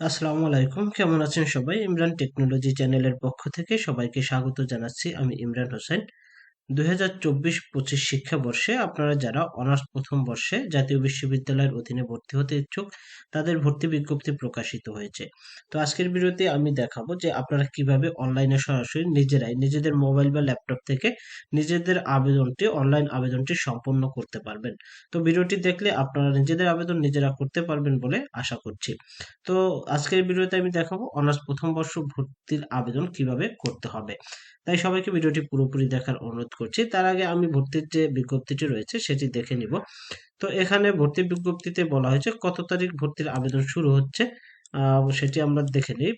আসসালামু আলাইকুম, কেমন আছেন সবাই? ইমরান টেকনোলজি চ্যানেলের পক্ষ থেকে সবাইকে স্বাগত জানাচ্ছি। আমি ইমরান হোসেন। দুই হাজার চব্বিশ পঁচিশ শিক্ষাবর্ষে আপনারা যারা অনার্স প্রথম বর্ষে জাতীয় বিশ্ববিদ্যালয়ের অধীনে ভর্তি হতে ইচ্ছুক, তাদের ভর্তি বিজ্ঞপ্তি প্রকাশিত হয়েছে। তো আজকের ভিডিওতে আমি দেখাবো যে আপনারা কীভাবে অনলাইনে সরাসরি নিজেরাই নিজেদের মোবাইল বা ল্যাপটপ থেকে নিজেদের আবেদনটি অনলাইন আবেদনটি সম্পন্ন করতে পারবেন। তো ভিডিওটি দেখলে আপনারা নিজেদের আবেদন নিজেরা করতে পারবেন বলে আশা করছি। তো আজকের ভিডিওতে আমি দেখাবো অনার্স প্রথম বর্ষ ভর্তির আবেদন কীভাবে করতে হবে। তাই সবাইকে ভিডিওটি পুরোপুরি দেখার অনুরোধ করছি, তার আগে আমি ভর্তির যে বিজ্ঞপ্তিটি রয়েছে সেটি দেখে নিব। তো এখানে ভর্তি বিজ্ঞপ্তিতে বলা হয়েছে কত তারিখ ভর্তির আবেদন শুরু হচ্ছে সেটি আমরা দেখে নিই।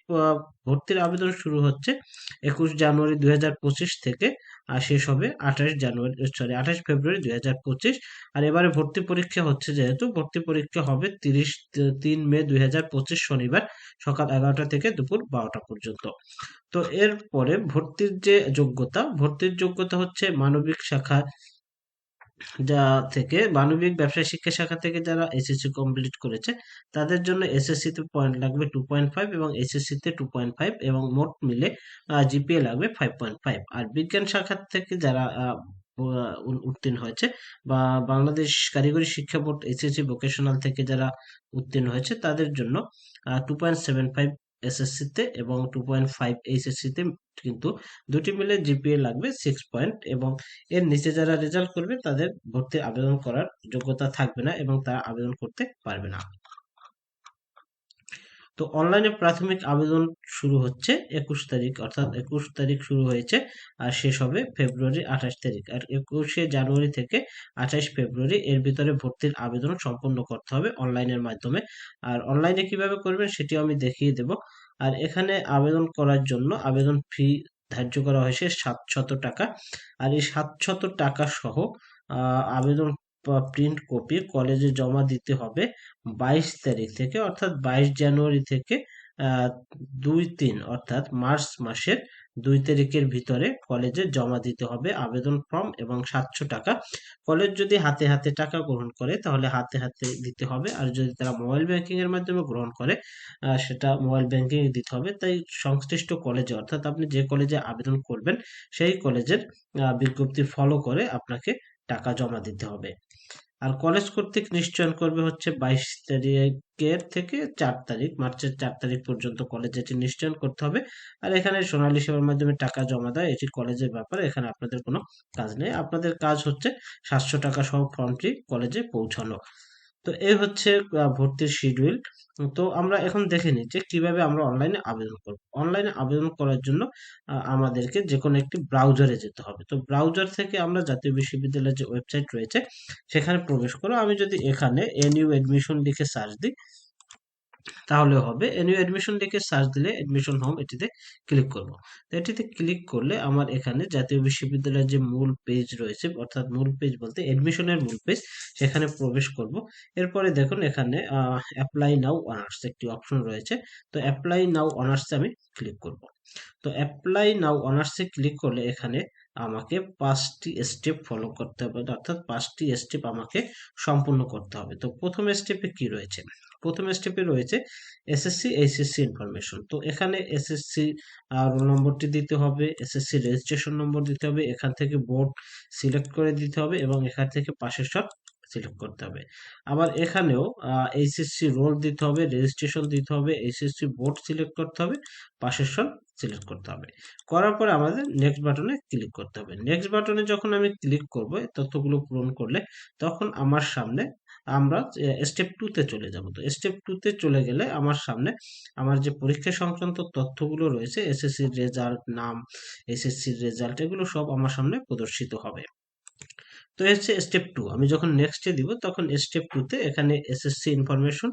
ভর্তির আবেদন শুরু হচ্ছে একুশ জানুয়ারি দুই হাজার পঁচিশ থেকে আর শেষ হবে আঠাশ জানুয়ারি সরি আঠাশ ফেব্রুয়ারি দু হাজার পঁচিশ। আর এবারে ভর্তি পরীক্ষা হচ্ছে যেহেতু, ভর্তি পরীক্ষা হবে তিরিশ তিন মে দুই হাজার পঁচিশ শনিবার সকাল এগারোটা থেকে দুপুর বারোটা পর্যন্ত। তো এরপরে ভর্তির যে যোগ্যতা, ভর্তির যোগ্যতা হচ্ছে মানবিক শাখা যা থেকে মানবিক ব্যবসায় শিক্ষা শাখা থেকে যারা এসএসসি কমপ্লিট করেছে, তাদের জন্য এসএসসি তে পয়েন্ট লাগবে টু পয়েন্ট ফাইভ এবং এসএসসি তে টু পয়েন্ট ফাইভ এবং মোট মিলে জিপিএ লাগবে ফাইভ পয়েন্ট ফাইভ আর বিজ্ঞান শাখা থেকে যারা উত্তীর্ণ হয়েছে বা বাংলাদেশ কারিগরি শিক্ষা বোর্ড এসএসসি ভোকেশনাল থেকে যারা উত্তীর্ণ হয়েছে, তাদের জন্য টু পয়েন্ট সেভেন ফাইভ এসএসসিতে এবং টু পয়েন্ট ফাইভ এইচএসসিতে কিন্তু দুটি মিলে জিপিএ লাগবে সিক্স পয়েন্ট এবং এর নিচে যারা রেজাল্ট করবে তাদের ভর্তি আবেদন করার যোগ্যতা থাকবে না এবং তারা আবেদন করতে পারবে না। তো অনলাইনে প্রাথমিক আবেদন শুরু হচ্ছে একুশ তারিখ, অর্থাৎ একুশ তারিখ শুরু হয়েছে আর শেষ হবে ফেব্রুয়ারি আঠাশ তারিখ। আর একুশে জানুয়ারি থেকে আঠাশ ফেব্রুয়ারি এর ভিতরে ভর্তির আবেদন সম্পন্ন করতে হবে অনলাইনের মাধ্যমে। আর অনলাইনে কীভাবে করবেন সেটিও আমি দেখিয়ে দেব। আর এখানে আবেদন করার জন্য আবেদন ফি ধার্য করা হয়েছে সাতশত টাকা। আর এই সাতশত টাকা সহ আবেদন প্রিন্ট কপি কলেজে জমা দিতে হবে বাইশ তারিখ থেকে, অর্থাৎ বাইশ জানুয়ারি থেকে দুই তিন, অর্থাৎ মার্চ মাসের দুই তারিখের ভিতরে কলেজে জমা দিতে হবে আবেদন ফর্ম এবং সাতশো টাকা। কলেজ যদি হাতে হাতে টাকা গ্রহণ করে, তাহলে হাতে হাতে দিতে হবে। আর যদি তারা মোবাইল ব্যাংকিং এর মাধ্যমে গ্রহণ করে সেটা মোবাইল ব্যাংকিং দিতে হবে। তাই সংশ্লিষ্ট কলেজে অর্থাৎ আপনি যে কলেজে আবেদন করবেন, সেই কলেজের বিজ্ঞপ্তি ফলো করে আপনাকে টাকা জমা দিতে হবে। আর কলেজ কর্তৃক নিশ্চয়ন করবে হচ্ছে বাইশ তারিখের থেকে চার তারিখ, মার্চের চার তারিখ পর্যন্ত কলেজ এটি নিশ্চয়ন করতে হবে। আর এখানে সোনালী সেবার মাধ্যমে টাকা জমা দেয়, এটি কলেজের ব্যাপার এখানে আপনাদের কোনো কাজ নেই। আপনাদের কাজ হচ্ছে সাতশো টাকা সহ ফর্মটি কলেজে পৌঁছানো। তো এই হচ্ছে ভর্তির শিডিউল তো আমরা এখন দেখে নিই যে কীভাবে আমরা অনলাইনে আবেদন করব। অনলাইনে আবেদন করার জন্য আমাদেরকে যে কোনো একটি ব্রাউজারে যেতে হবে। তো ব্রাউজার থেকে আমরা জাতীয় বিশ্ববিদ্যালয়ের যে ওয়েবসাইট রয়েছে, সেখানে প্রবেশ করো। আমি যদি এখানে এনইউ এডমিশন লিখে সার্চ দিই তাহলে হবে এনিউ অ্যাডমিশন লিখে সার্চ দিলে অ্যাডমিশন হোম এটিতে ক্লিক করব। তো এটিতে ক্লিক করলে আমার এখানে জাতীয় বিশ্ববিদ্যালয়ের যে মূল পেজ রয়েছে, অর্থাৎ মূল পেজ বলতে অ্যাডমিশনের মূল পেজ সেখানে প্রবেশ করব। এরপরে দেখুন এখানে অ্যাপ্লাই নাও অনার্স একটি অপশন রয়েছে, তো অ্যাপ্লাই নাও অনার্সে আমি ক্লিক করব। তো অ্যাপ্লাই নাও অনার্সে ক্লিক করলে এখানে আমাকে পাঁচটি স্টেপ ফলো করতে হবে। অর্থাৎ পাঁচটি স্টেপ আমাকে সম্পূর্ণ করতে হবে। তো প্রথম স্টেপে কি রয়েছে? প্রথম স্টেপে রয়েছে এসএসসি এইচএসসি ইনফরমেশন তো এখানে এসএসসি রোল নম্বরটি দিতে হবে। এসএসসি রেজিস্ট্রেশন নম্বর দিতে হবে। এখান থেকে বোর্ড সিলেক্ট করে দিতে হবে এবং এখান থেকে পাশের সব সিলেক্ট করতে হবে। আবার এখানেও এইচএসসি রোল দিতে হবে রেজিস্ট্রেশন দিতে হবে এইচএসসি বোর্ড সিলেক্ট করতে হবে পাশেশন সিলেক্ট করতে হবে। করার পরে আমাদের নেক্সট বাটনে ক্লিক করতে হবে। নেক্সট বাটনে যখন আমি ক্লিক করব তথ্যগুলো পূরণ করলে তখন আমার সামনে আমরা স্টেপ টুতে চলে যাব। তো স্টেপ টুতে চলে গেলে আমার সামনে আমার যে পরীক্ষা সংক্রান্ত তথ্যগুলো রয়েছে এসএসসির রেজাল্ট নাম এসএসসির রেজাল্ট এগুলো সব আমার সামনে প্রদর্শিত হবে। তো হচ্ছে স্টেপ টু আমি যখন নেক্সটে দিব, তখন স্টেপ টুতে এখানে এসএসসি ইনফরমেশন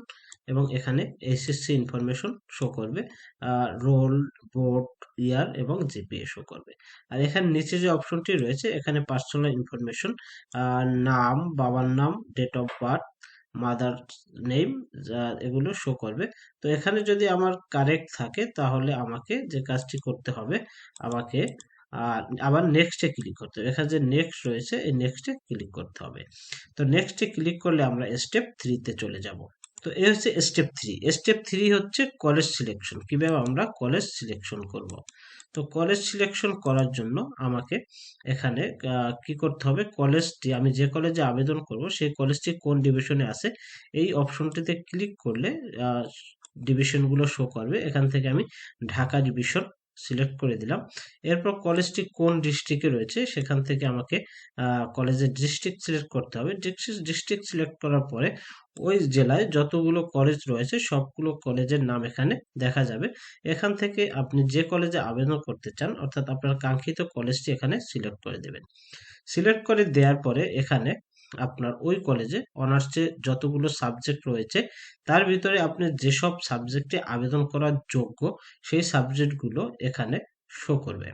এবং এখানে এসএসসি ইনফরমেশন শো করবে রোল বোর্ড ইয়ার এবং জিপিএ শো করবে। আর এখানে নিচে যে অপশনটি রয়েছে, এখানে পার্সোনাল ইনফরমেশন নাম, বাবার নাম date of birth mother name এগুলো শো করবে। তো এখানে যদি আমার কারেক্ট থাকে, তাহলে আমাকে যে কাজটি করতে হবে, আমাকে আবার নেক্সটে ক্লিক করতে হবে। এখানে যে নেক্সট রয়েছে, এই নেক্সটে ক্লিক করতে হবে। তো নেক্সটে ক্লিক করলে আমরা স্টেপ থ্রিতে চলে যাব। তো এই হচ্ছে স্টেপ থ্রি স্টেপ থ্রি হচ্ছে কলেজ সিলেকশন কীভাবে আমরা কলেজ সিলেকশন করব? তো কলেজ সিলেকশন করার জন্য আমাকে এখানে কি করতে হবে? কলেজটি আমি যে কলেজে আবেদন করব, সেই কলেজটি কোন ডিভিশনে আছে? এই অপশনটিতে ক্লিক করলে ডিভিশনগুলো শো করবে। এখান থেকে আমি ঢাকা ডিভিশন সিলেক্ট করে দিলাম। এরপর কলেজটি কোন ডিস্ট্রিক্টে রয়েছে সেখান থেকে আমাকে কলেজের ডিস্ট্রিক্ট সিলেক্ট করতে হবে। ডিস্ট্রিক্ট সিলেক্ট করার পরে ওই জেলায় যতগুলো কলেজ রয়েছে সবগুলো কলেজের নাম এখানে দেখা যাবে। এখান থেকে আপনি যে কলেজে আবেদন করতে চান, অর্থাৎ আপনার কাঙ্ক্ষিত কলেজটি এখানে সিলেক্ট করে দেবেন। সিলেক্ট করে দেওয়ার পরে এখানে আপনার ওই কলেজে অনার্সে যতগুলো সাবজেক্ট রয়েছে, তার ভিতরে আপনি যেসব সাবজেক্টে আবেদন করার যোগ্য, সেই সাবজেক্টগুলো এখানে শো করবে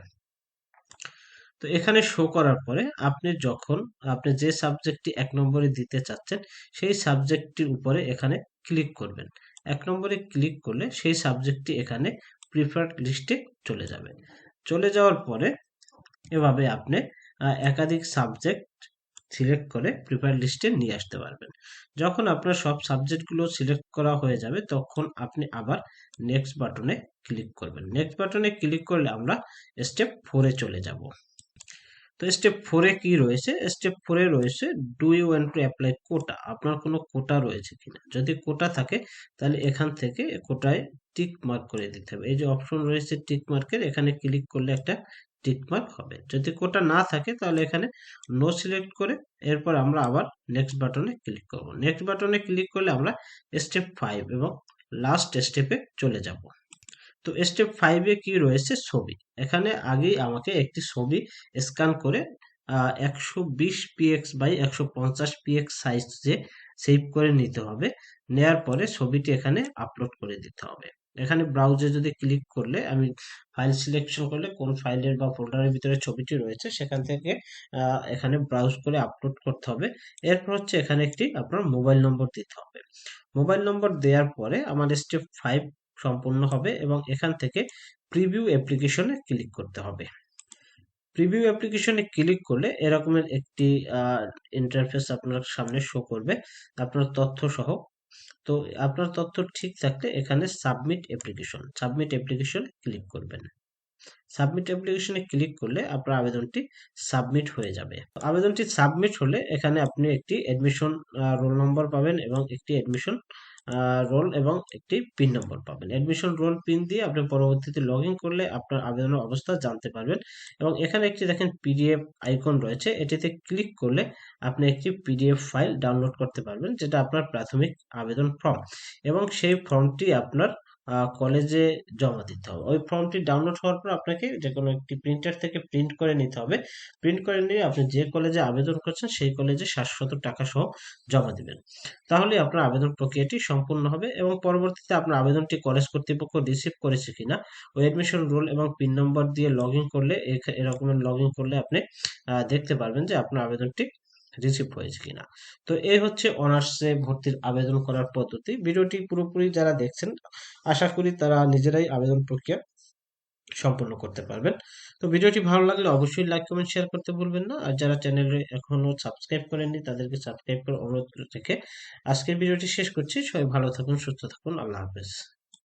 তো এখানে শো করার পরে আপনি যখন, আপনি যে সাবজেক্টটি এক নম্বরে দিতে চাচ্ছেন, সেই সাবজেক্টটির উপরে এখানে ক্লিক করবেন। এক নম্বরে ক্লিক করলে সেই সাবজেক্টটি এখানে প্রিফার্ড লিস্টে চলে যাবে। চলে যাওয়ার পরে এভাবে আপনি একাধিক সাবজেক্ট সিলেক্ট করে প্রিপেয়ার লিস্টে নিয়ে আসতে পারবেন। যখন আপনার সব সাবজেক্টগুলো সিলেক্ট করা হয়ে যাবে, তখন আপনি আবার নেক্সট বাটনে ক্লিক করবেন। নেক্সট বাটনে ক্লিক করলে আমরা স্টেপ ফোরে চলে যাব। তো স্টেপ ফোরে কি রয়েছে? স্টেপ ফোরে রয়েছে do you want to apply quota আপনার কোনো কোটা রয়েছে কিনা? যদি কোটা থাকে, তাহলে এখান থেকে কোটায় টিক মার্ক করে দিতে হবে। এই যে অপশন রয়েছে টিক মার্কের এখানে ক্লিক করলে একটা টিকমার্ক হবে। যদি কোটা না থাকে, তাহলে এখানে নো সিলেক্ট করে এরপর আমরা আবার নেক্সট বাটনে ক্লিক করব। নেক্সট বাটনে ক্লিক করলে আমরা স্টেপ ফাইভ এবং লাস্ট স্টেপে চলে যাব। তো স্টেপ ফাইভে কি রয়েছে? ছবি। এখানে আগেই আমাকে একটি ছবি স্ক্যান করে একশো বিশ পিএক্স বাই একশো পঞ্চাশ পিএক্স সাইজে সেভ করে নিতে হবে, নেয়ার পরে ছবিটি এখানে আপলোড করে দিতে হবে। এখানে ব্রাউজে যদি ক্লিক করলে, আমি ফাইল সিলেকশন করলে কোন ফাইলের বা ফোল্ডারের ভিতরে ছবিটি রয়েছে, সেখান থেকে এখানে ব্রাউজ করে আপলোড করতে হবে। এরপর হচ্ছে এখানে একটি আপনার মোবাইল নম্বর দিতে হবে। মোবাইল নম্বর দেওয়ার পরে আমাদের স্টেপ ফাইভ সম্পূর্ণ হবে এবং এখান থেকে প্রিভিউ অ্যাপ্লিকেশনে ক্লিক করতে হবে। প্রিভিউ অ্যাপ্লিকেশনে ক্লিক করলে এরকমের একটি ইন্টারফেস আপনার সামনে শো করবে। আপনার তথ্য সহ তো আপনার তথ্য ঠিক থাকলে এখানে submit application submit application click করবেন। সাবমিট অ্যাপ্লিকেশনে ক্লিক করলে আপনার আবেদনটি সাবমিট হয়ে যাবে। আবেদনটি সাবমিট হলে এখানে আপনি একটি অ্যাডমিশন রোল নম্বর পাবেন এবং একটি অ্যাডমিশন রোল এবং একটি পিন নম্বর পাবেন। অ্যাডমিশন রোল পিন দিয়ে আপনি পরবর্তীতে লগ করলে আপনার আবেদনের অবস্থা জানতে পারবেন এবং এখানে একটি দেখেন পিডিএফ আইকন রয়েছে। এটিতে ক্লিক করলে আপনি একটি পিডিএফ ফাইল ডাউনলোড করতে পারবেন, যেটা আপনার প্রাথমিক আবেদন ফর্ম এবং সেই ফর্মটি আপনার কলেজে জমা দিতে হবে। ওই ফর্মটি ডাউনলোড হওয়ার পর আপনাকে যে কোনো একটি প্রিন্টার থেকে প্রিন্ট করে নিতে হবে। প্রিন্ট করে নিয়ে আপনি যে কলেজে আবেদন করছেন, সেই কলেজে সাতশত টাকা সহ জমা দিবেন। তাহলে আপনার আবেদন প্রক্রিয়াটি সম্পূর্ণ হবে এবং পরবর্তীতে আপনার আবেদনটি কলেজ কর্তৃপক্ষ রিসিভ করেছে কিনা, ওই অ্যাডমিশন রোল এবং পিন নম্বর দিয়ে লগ করলে এরকমের লগ করলে আপনি দেখতে পারবেন যে আপনার আবেদনটি রিসিভ হয়েছে কিনা। তো এই হচ্ছে অনার্সে ভর্তির আবেদন করার পদ্ধতি। ভিডিওটি পুরোপুরি যারা দেখছেন, আশা করি তারা নিজেরাই আবেদন প্রক্রিয়া সম্পূর্ণ করতে পারবেন। তো ভিডিওটি ভালো লাগলে অবশ্যই লাইক কমেন্ট শেয়ার করতে ভুলবেন না। আর যারা চ্যানেলে এখনও সাবস্ক্রাইব করেননি, তাদেরকে সাবস্ক্রাইব করে অনুরোধ থেকে আজকের ভিডিওটি শেষ করছি। সবাই ভালো থাকুন, সুস্থ থাকুন। আল্লাহ হাফেজ।